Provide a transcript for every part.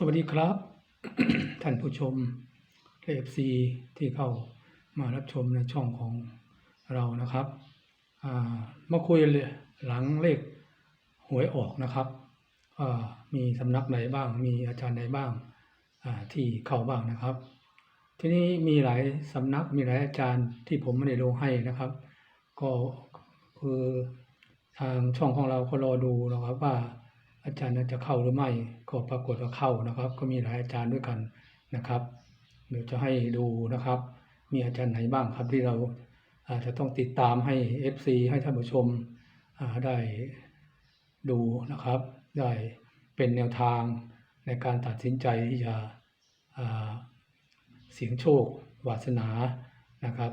สวัสดีครับ ท่านผู้ชมเอฟซีที่เข้ามารับชมในช่องของเรานะครับามาคุยหลังเลขหวยออกนะครับมีสำนักไหนบ้าง มีอาจารย์ไหนบ้างาที่เข้าบ้างนะครับ ทีนี้มีหลายสำนักมีหลายอาจารย์ที่ผมไม่ได้ลงให้นะครับ ก็คือทางช่องของเราก็รอดูนะครับว่า อาจารย์นั้นจะเข้าหรือไม่ก็ปรากฏว่าเข้านะครับ ก็มีหลายอาจารย์ด้วยกันนะครับเดี๋ยวจะให้ดูนะครับ มีอาจารย์ไหนบ้างครับที่เราอาจจะต้องติดตามให้ FC ให้ท่านผู้ชมได้ดูนะครับ ได้เป็นแนวทางในการตัดสินใจที่จะเสียงโชควาสนานะครับ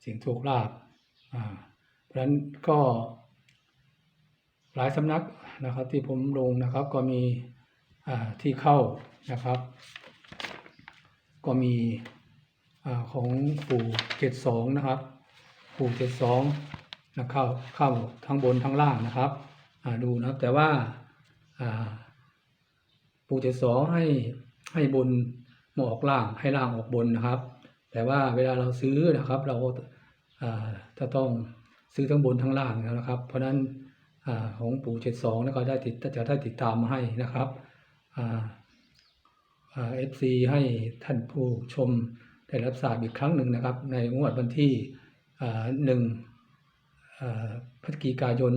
เสียงโชคลาภเพราะฉะนั้นก็ หลายสำนักนะครับที่ผมลงนะครับก็มีที่เข้านะครับ ก็มีอของปู่เจ็ดสองนะครับ ปู่เจ็ดสองนะเข้าเข้าทั้งบนทั้งล่างนะครับดูนะครับแต่ว่าปู่เจ็ดสองให้ให้บนมาออกล่างให้ล่างออกบนนะครับ แต่ว่าเวลาเราซื้อนะครับเราอ่าจะต้องซื้อทั้งบนทั้งล่างนะครับ เพราะฉะนั้น ของปู่เจ็ดสองแล้วก็ได้ติดจะได้ติดตามมาให้นะครับเอฟซีให้ท่านผู้ชมได้รับทราบอีกครั้งหนึ่งนะครับ ในงวดวันที่หนึ่งพฤศจิกายน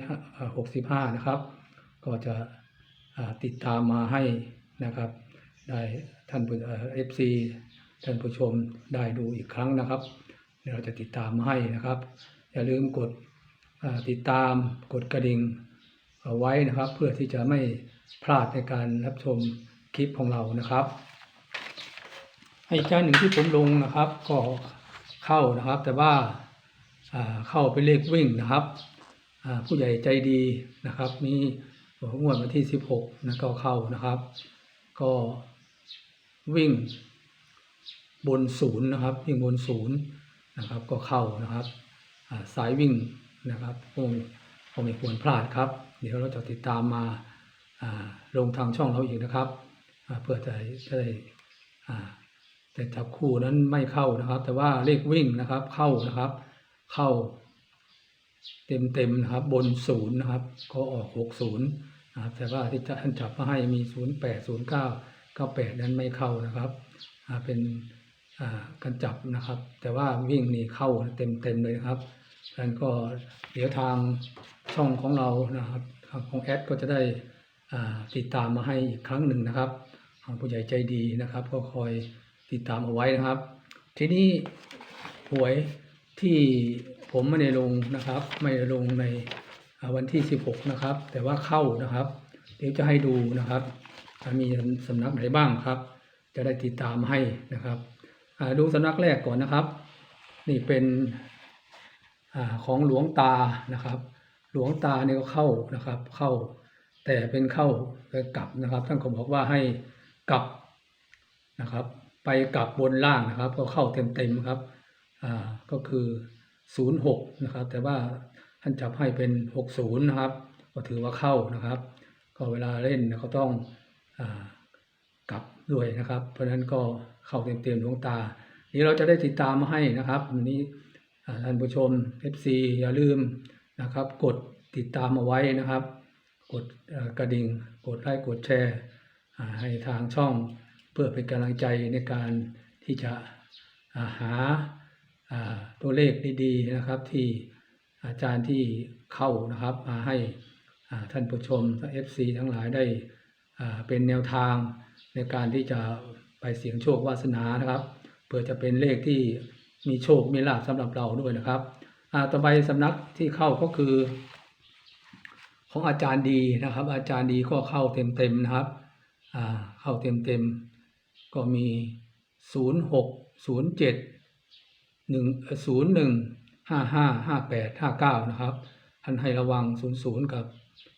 2565 นะครับ ก็จะติดตามมาให้นะครับได้ท่านผู้เอฟซีท่านผู้ชมได้ดูอีกครั้งนะครับ เราจะติดตามมาให้นะครับ อย่าลืมกด ติดตามกดกระดิ่งเอาไว้นะครับ เพื่อที่จะไม่พลาดในการรับชมคลิปของเรานะครับอีกการหนึ่งที่ผมลงนะครับ ก็เข้านะครับ แต่ว่าาเข้าเป็นเลขวิ่งนะครับผู้ใหญ่ใจดีนะครับมีงวดวันที่ 16นะก็เข้านะครับ ก็วิ่งบนศูนย์นะครับ วิ่งบนศูนย์นะครับ ก็เข้านะครับสายวิ่ง นะครับคงคงไม่ควรพลาดครับ เดี๋ยวเราจะติดตามมาลงทางช่องเราอีกนะครับเพื่อจะจะได้อ่แต่จับคู่นั้นไม่เข้านะครับ แต่ว่าเลขวิ่งนะครับเข้านะครับ เข้า เต็มเต็มนะครับ บนศูนย์นะครับ ก็ออกหกศูนย์นะครับ แต่ว่าที่ท่านจับมาให้มีศูนย์แปดศูนย์เก้าเก้าแปดนั้นไม่เข้านะครับเป็นการจับนะครับ แต่ว่าวิ่งนี่เข้าเต็มเต็มเลยครับ นั้นก็เดี๋ยวทางช่องของเรานะครับของแอดก็จะได้ติดตามมาให้อีกครั้งหนึ่งนะครับทางผู้ใหญ่ใจดีนะครับ ก็คอยติดตามเอาไว้นะครับ ทีนี้หวยที่ผมไม่ได้ลงนะครับ ไม่ได้ลงในวันที่ 16 นะครับ แต่ว่าเข้านะครับ เดี๋ยวจะให้ดูนะครับ มีสำนักไหนบ้างครับ จะได้ติดตามให้นะครับดูสำนักแรกก่อนนะครับ นี่เป็น ของหลวงตานะครับ หลวงตาเนี่ยก็เข้านะครับเข้า แต่เป็นเข้าไปกลับนะครับ ท่านก็บอกว่าให้กลับนะครับ ไปกลับบนล่างนะครับ ก็เข้าเต็มๆครับอ่าก็คือ 06 นะครับ แต่ว่าท่านจับให้เป็น 60 นะครับ ก็ถือว่าเข้านะครับ ก็เวลาเล่นเนี่ยเขาต้องอกลับด้วยนะครับ เพราะฉะนั้นก็เข้าเต็มๆดวงตา นี้เราจะได้ติดตามมาให้นะครับวันนี้ ท่านผู้ชม FC อย่าลืมนะครับ กดติดตามเอาไว้นะครับ กดกระดิ่ง กดไลค์กดแชร์ให้ทางช่องเพื่อเป็นกำลังใจในการที่จะาหาาตัวเลขดีๆนะครับที่อาจารย์ที่เข้านะครับมาให้ท่านผู้ชม FC ทั้งหลายได้เป็นแนวทางในการที่จะไปเสี่ยงโชควาสนานะครับ เพื่อจะเป็นเลขที่ มีโชค มีลาภสำหรับเราด้วยนะครับต่อไปสำนักที่เข้าก็คือ ของอาจารย์ดีนะครับ อาจารย์ดีก็เข้าเต็มๆนะครับอ่าเข้าเต็มๆก็มีศูนย์หกศูนย์เจ็ดหนึ่งศูนย์หนึ่งห้าห้าห้าแปดห้าเก้านะครับท่านให้ระวังศูนย์ศูนย์กับ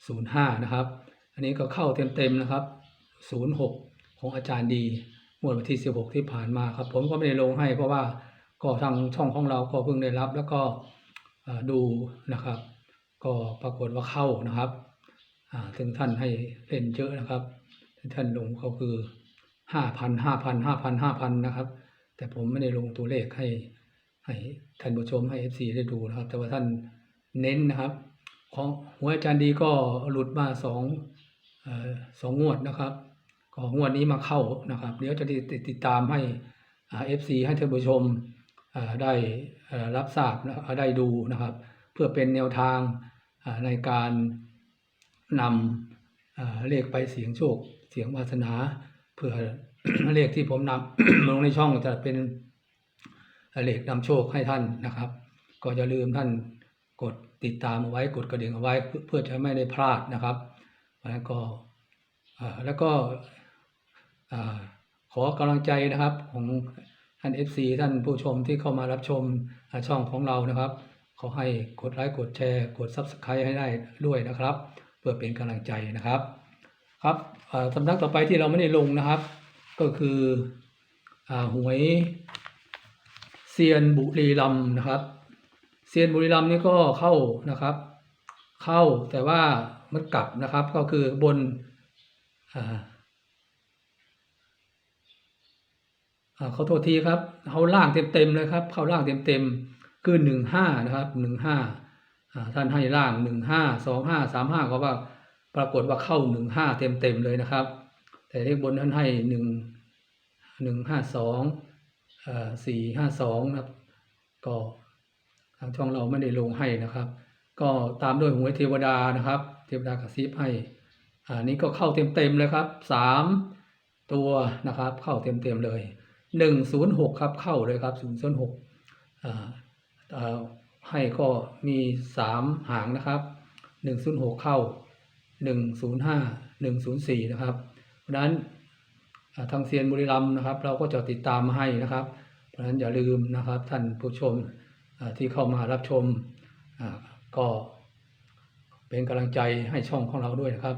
ศูนย์ห้านะครับ อันนี้ก็เข้าเต็มๆนะครับ 06 ของอาจารย์ดีงวดวันที่ 16 ที่ผ่านมาครับ ผมก็ไม่ได้ลงให้เพราะว่า ก็ทางช่องของเราก็เพิ่งได้รับ แล้วก็ดูนะครับ ก็ปรากฏว่าเข้านะครับถึงท่านให้เล่นเยอะนะครับท่านลงก็คือห้าพันห้าพันห้าพันห้าพันนะครับ แต่ผมไม่ได้ลงตัวเลขให้ให้ท่านผู้ชมให้เอฟซีได้ดูนะครับ แต่ว่าท่านเน้นนะครับ ของหัวอาจารย์ดีก็หลุดมาสองอสองงวดนะครับก็งวดนี้มาเข้านะครับ เดี๋ยวจะติดติดตามให้เอฟซีให้ท่านผู้ชม ได้รับทราบได้ดูนะครับ เพื่อเป็นแนวทางในการนำเลขไปเสียงโชค เสียงวาสนาเพื่อเลขที่ผมนำลงในช่องจะเป็นเลขนำโชคให้ท่านนะครับ ก็อย่าลืมท่านกดติดตามเอาไว้กดกระดิ่งเอาไว้เพื่อจะไม่ได้พลาดนะครับแล้วก็แล้วก็ขอกำลังใจนะครับของ ท่าน FC ท่านผู้ชมที่เข้ามารับชมช่องของเรานะครับ ขอให้กดไลค์กดแชร์ กด Subscribe ให้ได้ด้วยนะครับ เพื่อเป็นกำลังใจนะครับครับอ่อสำนักต่อไปที่เราไม่ได้ลงนะครับ ก็คืออ่าหวยเซียนบุรีรัมนะครับเซียนบุรีรัมนี่ก็เข้านะครับ เข้าแต่ว่ามันกลับนะครับก็คือบน อ่าโทษทีครับเขาล่างเต็มๆเลยครับ เขาล่างเต็มๆคือหนึ่งห้านะครับหนึ่งห้าท่านให้ล่างหนึ่งห้าสองห้าสามห้าก็ว่าปรากฏว่าเข้าหนึ่งห้าเต็มเต็มๆเลยนะครับ แต่เลขบนท่านให้หนึ่งหนึ่งห้าสองสี่ห้าสองนะครับก็ทางช่องเราไม่ได้ลงให้นะครับ ก็ตามด้วยหวยเทวดานะครับ เทวดากระซิบให้อ่านี้ก็เข้าเต็มเต็มๆเลยครับสามตัวนะครับเข้าเต็มเต็มๆเลย หนึ่งศูนย์หกครับเข้าเลยครับศูนย์ศูนย์หกให้ก็มีสามหางนะครับหนึ่งศูนย์หกเข้าหนึ่งศูนย์ห้าหนึ่งศูนย์สี่นะครับเพราะนั้นทางเซียนบุรีรัมนะครับ เราก็จะติดตามมาให้นะครับ เพราะฉะนั้นอย่าลืมนะครับท่านผู้ชมที่เข้ามารับชมก็เป็นกำลังใจให้ช่องของเราด้วยนะครับ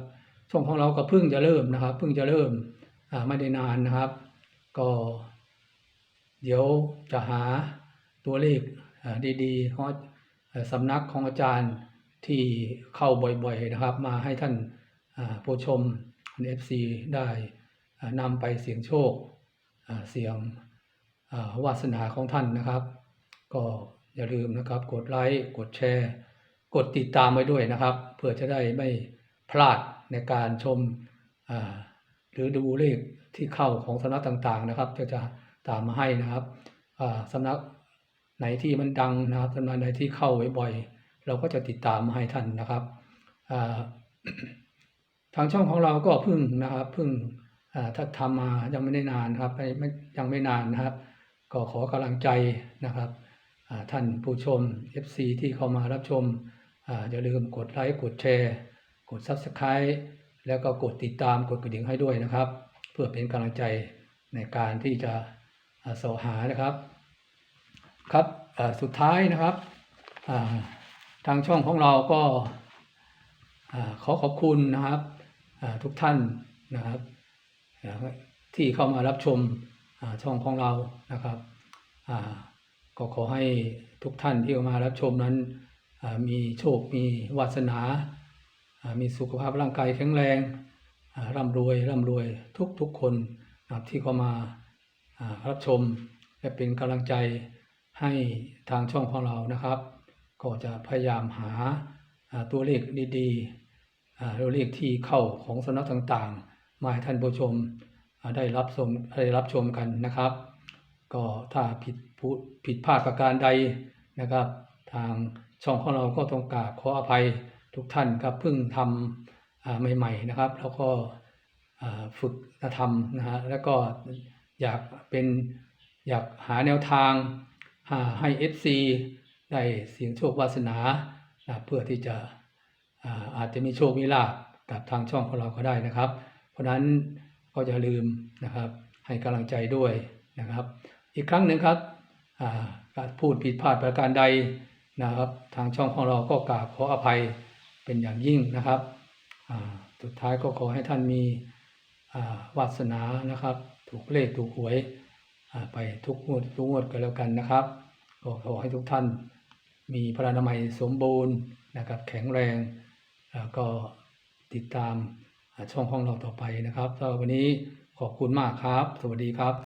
ช่องของเราก็เพิ่งจะเริ่มนะครับ เพิ่งจะเริ่มไม่ได้นานนะครับ ก็ เดี๋ยวจะหาตัวเลขดีๆของสำนักของอาจารย์ที่เข้าบ่อยๆนะครับ มาให้ท่านผู้ชมเอฟซีได้นำไปเสี่ยงโชคเสี่ยงวาสนาของท่านนะครับ ก็อย่าลืมนะครับ กดไลค์กดแชร์ กดติดตามไว้ด้วยนะครับ เพื่อจะได้ไม่พลาดในการชมหรือดูเลขที่เข้าของสำนักต่างๆนะครับจะจะ ตามมาให้นะครับสำนักไหนที่มันดังนะครับสำนักไหนที่เข้าบ่อยๆเราก็จะติดตามมาให้ท่านนะครับทางช่องของเราก็พิ่งนะครับพิ่งถ้าทำมายังไม่ได้นานครับไม่ยังไม่นานนะครับ ก็ขอกำลังใจนะครับท่านผู้ชม FC ที่เข้ามารับชมออย่าลืมกดไลค์กดแชร์ กด Subscribe แล้วก็กดติดตามกดกระดิ่งให้ด้วยนะครับ เพื่อเป็นกำลังใจในการที่จะ อสหานะครับ ครับสุดท้ายนะครับทางช่องของเราก็ขอขอบคุณนะครับทุกท่านนะครับ ที่เข้ามารับชมช่องของเรานะครับก็ขอให้ทุกท่านที่เข้ามารับชมนั้นมีโชค มีวาสนา มีสุขภาพร่างกายแข็งแรง ร่ำรวย ร่ำรวยทุกทุกๆคนที่เข้ามา รับชมและเป็นกำลังใจให้ทางช่องของเรานะครับ ก็จะพยายามหาตัวเลขดีๆตัวเลขที่เข้าของสำนักต่างๆ มาให้ท่านผู้ชมได้รับชมได้รับชมกันนะครับ ก็ถ้าผิดพูดผิดพลาดประการใดนะครับ ทางช่องของเราก็ต้องกราบขออภัยทุกท่านครับเพิ่งทำใหม่ ๆนะครับ แล้วก็ฝึกทำนะฮะแล้วก็ อยากเป็นอยากหาแนวทางหาให้ FC ได้เสียงโชควาสนาเพื่อที่จะอาอาจจะมีโชคมีลาภกับทางช่องของเราก็ได้นะครับ เพราะนั้นก็อย่าลืมนะครับให้กำลังใจด้วยนะครับ อีกครั้งหนึ่งครับการพูดผิดพลาดประการใดนะครับ ทางช่องของเราก็กราบขออภัยเป็นอย่างยิ่งนะครับสุดท้ายก็ขอให้ท่านมีวาสนานะครับ ถูกเลขถูกหวยไปทุกงวดทุกงวดกันแล้วกันนะครับก็ขอให้ทุกท่านมีพลานามัยสมบูรณ์นะครับ แข็งแรงแล้วก็ติดตามช่องของเราต่อไปนะครับสำหรับวันนี้ขอบคุณมากครับ สวัสดีครับ